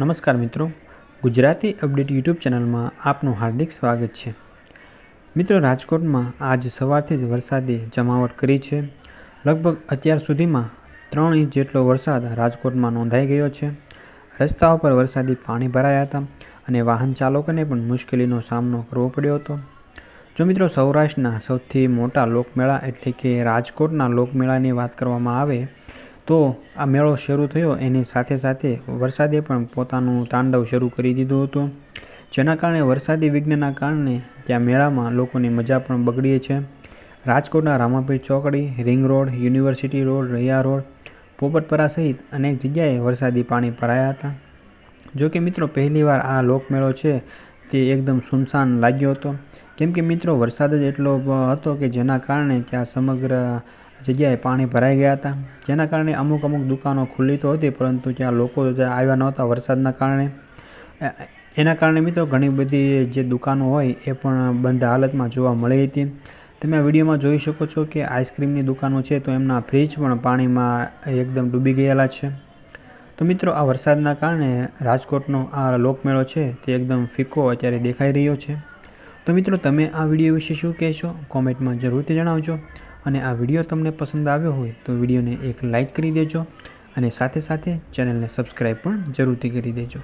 નમસ્કાર મિત્રો. Gujarati update YouTube ચેનલમાં આપનું હાર્દિક સ્વાગત છે. મિત્રો, રાજકોટમાં આજ સવારથી જ વરસાદે જમાવટ કરી છે. લગભગ અત્યાર સુધીમાં ત્રણ ઇંચ જેટલો વરસાદ રાજકોટમાં નોંધાઈ ગયો છે. રસ્તાઓ પર વરસાદી પાણી ભરાયા હતા અને વાહન ચાલકોને પણ મુશ્કેલીનો સામનો કરવો પડ્યો હતો. જો મિત્રો, સૌરાષ્ટ્રના સૌથી મોટા લોકમેળા એટલે કે રાજકોટના લોકમેળાની વાત કરવામાં આવે તો આ મેળો શરૂ થયો. એની સાથે સાથે વરસાદે પણ પોતાનું તાંડવ શરૂ કરી દીધું હતું. જેના કારણે વરસાદી વિઘ્નના કારણે ત્યાં મેળામાં લોકોની મજા પણ બગડી છે. રાજકોટના રામાપીર ચોકડી, ring road, university road, Raiya road, Popatpara સહિત અનેક જગ્યાએ વરસાદી પાણી ભરાયા હતા. જો કે મિત્રો, પહેલીવાર આ લોકમેળો છે તે એકદમ સુનસાન લાગ્યો હતો. કેમ કે મિત્રો, વરસાદ જ એટલો હતો કે જેના કારણે ત્યાં સમગ્ર જગ્યાએ પાણી ભરાઈ ગયા હતા. જેના કારણે અમુક અમુક દુકાનો ખુલ્લી તો હતી, પરંતુ ત્યાં લોકો આવ્યા નહોતા વરસાદના કારણે. એના કારણે મિત્રો ઘણી બધી જે દુકાનો હોય એ પણ બંધ હાલતમાં જોવા મળી હતી. તમે આ વિડીયોમાં જોઈ શકો છો કે આઈસ્ક્રીમની દુકાનો છે તો એમના ફ્રીજ પણ પાણીમાં એકદમ ડૂબી ગયેલા છે. તો મિત્રો આ વરસાદના કારણે રાજકોટનો આ લોકમેળો છે તે એકદમ ફીકો અત્યારે દેખાઈ રહ્યો છે. તો મિત્રો, તમે આ વીડિયો વિશે શું કહેશો? કોમેન્ટમાં જરૂરથી જણાવજો. અને આ વીડિયો તમને પસંદ આવ્યો હોય તો વિડીયોને એક લાઇક કરી દેજો અને સાથે સાથે ચેનલને સબસ્ક્રાઈબ પણ જરૂરથી કરી દેજો.